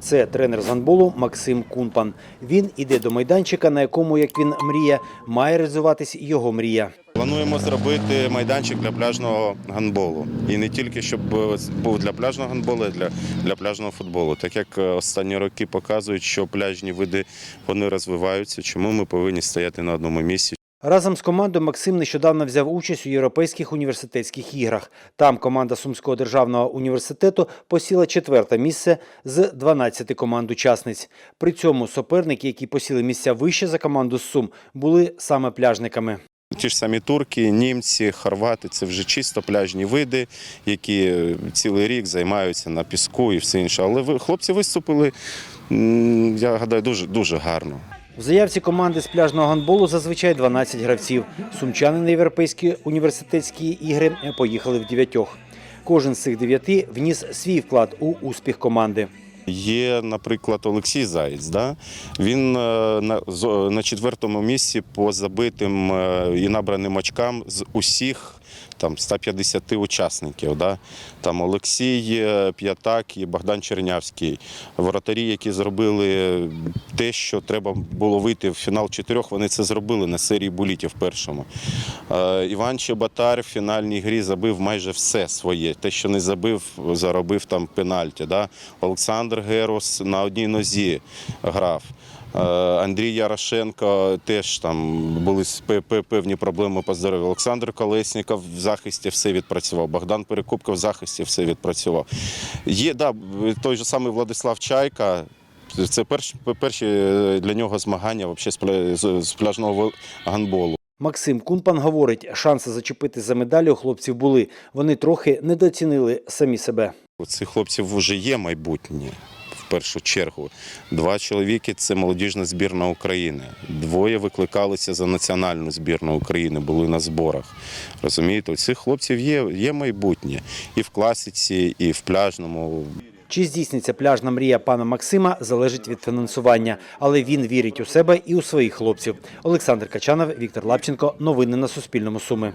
Це тренер з гандболу Максим Кунпан. Він іде до майданчика, на якому, як він мріє, має реалізуватись його мрія. Плануємо зробити майданчик для пляжного гандболу. І не тільки щоб був для пляжного гандболу, а для, для пляжного футболу. Так як е, останні роки показують, що пляжні види вони розвиваються, чому ми повинні стояти на одному місці. Разом з командою Максим нещодавно взяв участь у європейських університетських іграх. Там команда Сумського державного університету посіла четверте місце з 12 команд учасниць. При цьому суперники, які посіли місця вище за команду Сум, були саме пляжниками. Ті ж самі турки, німці, хорвати це вже чисто пляжні види, які цілий рік займаються на піску і все інше. Але хлопці виступили, я гадаю, дуже, дуже гарно. В заявці команди з пляжного гандболу зазвичай 12 гравців. Сумчани на європейські університетські ігри поїхали в дев'ятьох. Кожен з цих дев'яти вніс свій вклад у успіх команди. Є, наприклад, Олексій Заєць. Да? Він е, на, четвертому місці по забитим е, і набраним очкам з усіх там 150 учасників. Да? Там Олексій е, П'ятак і Богдан Чернявський. Воротарі, які зробили те, що треба було вийти в фінал чотирьох, вони це зробили на серії булітів першому. Іван Чеботар в фінальній грі забив майже все своє. Те, що не забив, заробив там пенальті. Да? Олександр Герос на одній нозі грав. Е, Андрій Ярошенко теж там були певні проблеми по здоров'ю. Олександр Колесніков в захисті все відпрацював. Богдан Перекупко в захисті все відпрацював. Є да, той же самий Владислав Чайка. Це перші, перші для нього змагання з пля- з- з пляжного гандболу. Максим Кунпан говорить, шанси зачепити за медалі у хлопців були. Вони трохи недооцінили самі себе. У цих хлопців вже є майбутнє. В першу чергу, два чоловіки це молодіжна збірна України. Двоє викликалися за національну збірну України, були на зборах. Розумієте, у цих хлопців є, є майбутнє і в класиці, і в пляжному. Чи здійсниться пляжна мрія пана Максима, залежить від фінансування, але він вірить у себе і у своїх хлопців. Олександр Качанов, Віктор Лапченко. Новини на Суспільному. Суми.